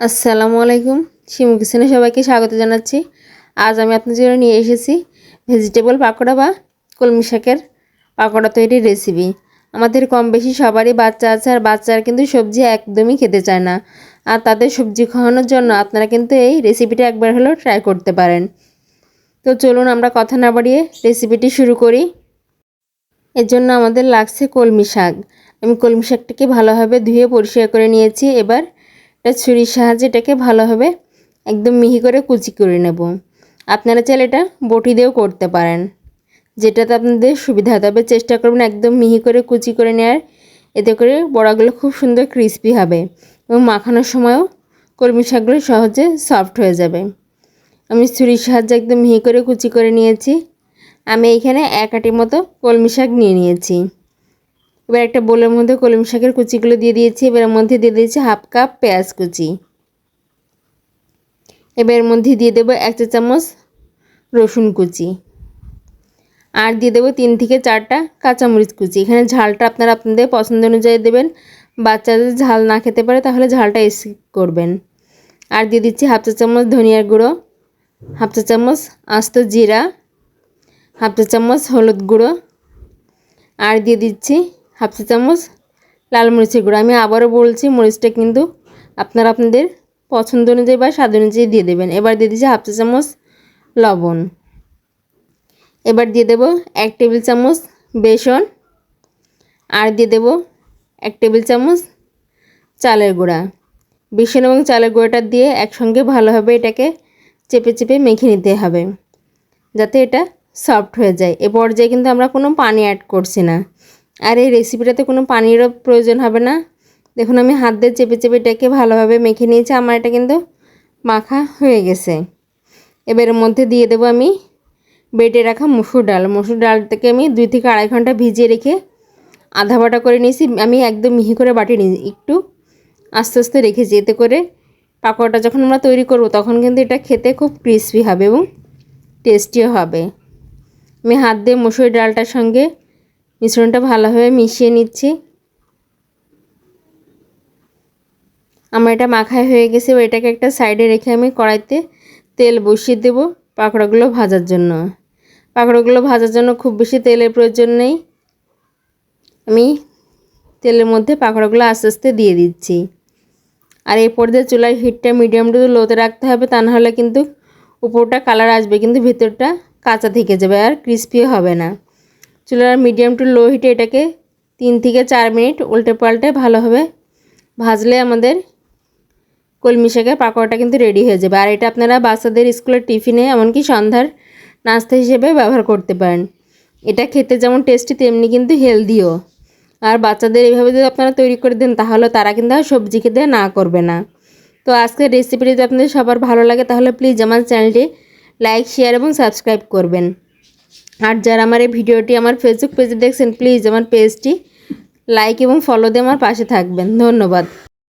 আসসালামু আলাইকুম। শিমু কিচেনে সবাইকে স্বাগত জানাচ্ছি। আজ আমি আপনাদের জন্য নিয়ে এসেছি ভেজিটেবল পাকোড়া বা কলমি শাকের পাকোড়া তৈরির রেসিপি আমাদের কম বেশি সবারই বাচ্চা আছে আর বাচ্চারা কিন্তু সবজি একদমই খেতে চায় না। আর তাদের সবজি খাওয়ানোর জন্য আপনারা কিন্তু এই রেসিপিটা একবার হলেও ট্রাই করতে পারেন। তো চলুন আমরা কথা না বাড়িয়ে রেসিপিটি শুরু করি। এর জন্য আমাদের লাগছে কলমি শাক। আমি কলমি শাকটাকে ভালোভাবে ধুয়ে পরিষ্কার করে নিয়েছি। এবার ছুরির সাহায্যে এটাকে ভালোভাবে একদম মিহি করে কুচি করে নেব। আপনারা চাইলে এটা বটি দিয়েও করতে পারেন। যেটাতে আপনাদের সুবিধা তবে চেষ্টা করবেন একদম মিহি করে কুচি করে নেওয়ার এতে করে বড়াগুলো খুব সুন্দর ক্রিস্পি হবে এবং মাখানোর সময়ও কলমি শাকগুলো সহজে সফট হয়ে যাবে। আমি ছুরির সাহায্যে একদম মিহি করে কুচি করে নিয়েছি। আমি এখানে এক আটির মতো কলমি শাক নিয়ে নিয়েছি। এবার একটা বোলের মধ্যে কলমি শাকের কুচিগুলো দিয়ে দিয়েছি, এবার মধ্যে দিয়ে দিয়েছি হাফ কাপ পেঁয়াজ কুচি। এবার মধ্যে দিয়ে দেবো এক চা চামচ রসুন কুচি। আর দিয়ে দেবো তিন থেকে চারটা কাঁচামরিচ কুচি। এখানে ঝালটা আপনারা আপনাদের পছন্দ অনুযায়ী দেবেন। বাচ্চাদের ঝাল না খেতে পারে, তাহলে ঝালটা স্কিপ করবেন। আর দিয়ে দিচ্ছি হাফ চা চামচ ধনিয়ার গুঁড়ো, হাফ চা চামচ আস্ত জিরা, হাফ চা চামচ হলুদ গুঁড়ো। আর দিয়ে দিচ্ছি হাফ চা চামচ লাল মরিচের গুঁড়ো। আমি আবারও বলছি, মরিচটা কিন্তু আপনারা আপনাদের পছন্দ অনুযায়ী বা স্বাদ অনুযায়ী দিয়ে দেবেন। এবার দিয়ে দিচ্ছি হাফ চা চামচ লবণ। এবার দিয়ে দেব এক টেবিল চামচ বেসন। আর দিয়ে দেব এক টেবিল চামচ চালের গুঁড়া। বেসন এবং চালের গুঁড়াটা দিয়ে একসঙ্গে ভালোভাবে এটাকে চেপে চেপে মেখে নিতে হবে, যাতে এটা সফট হয়ে যায়। এ পর্যায়ে কিন্তু আমরা কোনো পানি অ্যাড করছি না। আর এই রেসিপিটাতে কোনো পানিরও প্রয়োজন হবে না। দেখুন, আমি হাত দিয়ে চেপে চেপে এটাকে ভালোভাবে মেখে নিয়েছি। আমার এটা কিন্তু মাখা হয়ে গেছে। এবার এর মধ্যে দিয়ে দেবো আমি বেটে রাখা মুসুর ডাল। মুসুর ডালটাকে আমি দুই থেকে আড়াই ঘণ্টা ভিজিয়ে রেখে আধা বাটা করে নিয়েছি। আমি একদম মিহি করে বাটি নিয়েছি একটু আস্তে আস্তে রেখেছি। এতে করে পাকোড়াটা যখন আমরা তৈরি করব, তখন কিন্তু এটা খেতে খুব ক্রিসপি হবে এবং টেস্টিও হবে। আমি হাত দিয়ে মুসুর ডালটার সঙ্গে মিশ্রণটা ভালোভাবে মিশিয়ে নিচ্ছি। আমার এটা মাখায় হয়ে গেছে এটাকে একটা সাইডে রেখে আমি কড়াইতে তেল বসিয়ে দেব পাকোড়াগুলো ভাজার জন্য। পাকোড়াগুলো ভাজার জন্য খুব বেশি তেলের প্রয়োজন নেই। আমি তেলের মধ্যে পাকোড়াগুলো আস্তে আস্তে দিয়ে দিচ্ছি। আর এই পর্যায়ে চুলার হিটটা মিডিয়াম টু লোতে রাখতে হবে, তা নাহলে কিন্তু উপরটা কালার আসবে, কিন্তু ভেতরটা কাঁচা থেকে যাবে আর ক্রিস্পিও হবে না। চুলার মিডিয়াম টু লো হিটে এটাকে তিন থেকে চার মিনিট উল্টে পাল্টে ভালোভাবে ভাজলে আমাদের কলমি শাকের পাকোড়াটা কিন্তু রেডি হয়ে যাবে। আর এটা আপনারা বাচ্চাদের স্কুলের টিফিনে, এমনকি সন্ধ্যার নাস্তা হিসেবে ব্যবহার করতে পারেন। এটা খেতে যেমন টেস্টি তেমনি কিন্তু হেলদিও আর বাচ্চাদের এইভাবে যদি আপনারা তৈরি করে দেন, তাহলে তারা কিন্তু আর সবজি খেতে না করবে না। তো আজকের রেসিপিটি যদি আপনাদের সবার ভালো লাগে, তাহলে প্লিজ আমার চ্যানেলটি লাইক শেয়ার এবং সাবস্ক্রাইব করবেন। আর যারা আমার এই ভিডিওটি আমার ফেসবুক পেজে দেখছেন প্লিজ আমার পেজটি লাইক এবং ফলো দিয়ে আমার পাশে থাকবেন। ধন্যবাদ।